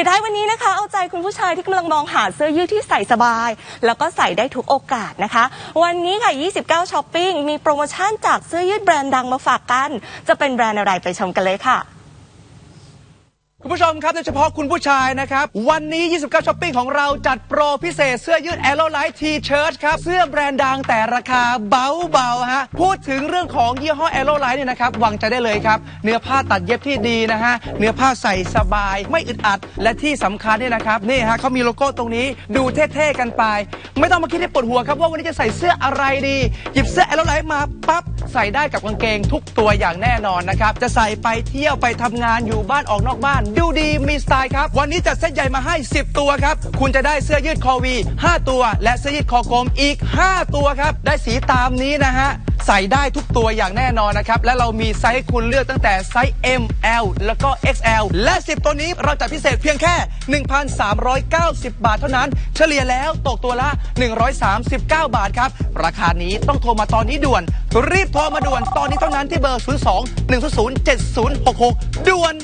ปิดท้ายวันนี้นะคะ เอาใจคุณผู้ชายที่กำลังมองหาเสื้อยืดที่ใส่สบาย แล้วก็ใส่ได้ทุกโอกาสนะคะ วันนี้ค่ะ 29ช้อปปิ้งมีโปรโมชั่นจากเสื้อยืดแบรนด์ดังมาฝากกัน จะเป็นแบรนด์อะไรไปชมกันเลยค่ะ คุณผู้ชมครับโดยเฉพาะคุณผู้ชายนะครับ วันนี้ 29ช้อปปิ้งของเราจัดโปรพิเศษเสื้อยืด Aero Light T-shirt ครับ เสื้อแบรนด์ดังแต่ราคาเบาๆฮะพูดถึงเรื่องของยี่ห้อ Aero Light เนี่ยนะครับวางใจได้เลยครับ เนื้อผ้าตัดเย็บที่ดีนะฮะเนื้อผ้าใส่สบาย ไม่อึดอัด และที่สำคัญเนี่ยนะครับนี่ฮะเขามีโลโก้ตรงนี้ดูเท่ๆกันไป ไม่ต้องมาคิดให้ปวดหัวครับว่าวันนี้จะใส่เสื้ออะไรดีหยิบเสื้อ Aero Light มาปั๊บใส่ได้กับกางเกงทุกตัวอย่างแน่นอนนะครับจะใส่ไปเที่ยวไปทำงานอยู่บ้านออกนอกบ้านดูดีมีสไตล์ครับ วันนี้จัดเซตใหญ่มาให้ 10 ตัวครับ คุณจะได้เสื้อยืดคอวี 5 ตัว และเสื้อยืดคอกลมอีก 5 ตัวครับ ได้สีตามนี้นะฮะใส่ได้ทุกตัวอย่างแน่นอนนะครับ และเรามีไซส์ให้คุณเลือกตั้งแต่ไซส์ M L แล้วก็ XL และ 10 ตัวนี้เราจัดพิเศษเพียงแค่ 1,390 บาทเท่านั้น เฉลี่ยแล้วตกตัวละ 139 บาทครับ ราคานี้ต้องโทรมาตอนนี้ด่วน รีบโทรมาด่วนตอนนี้เท่านั้นที่เบอร์ 02 100 7066 ด่วน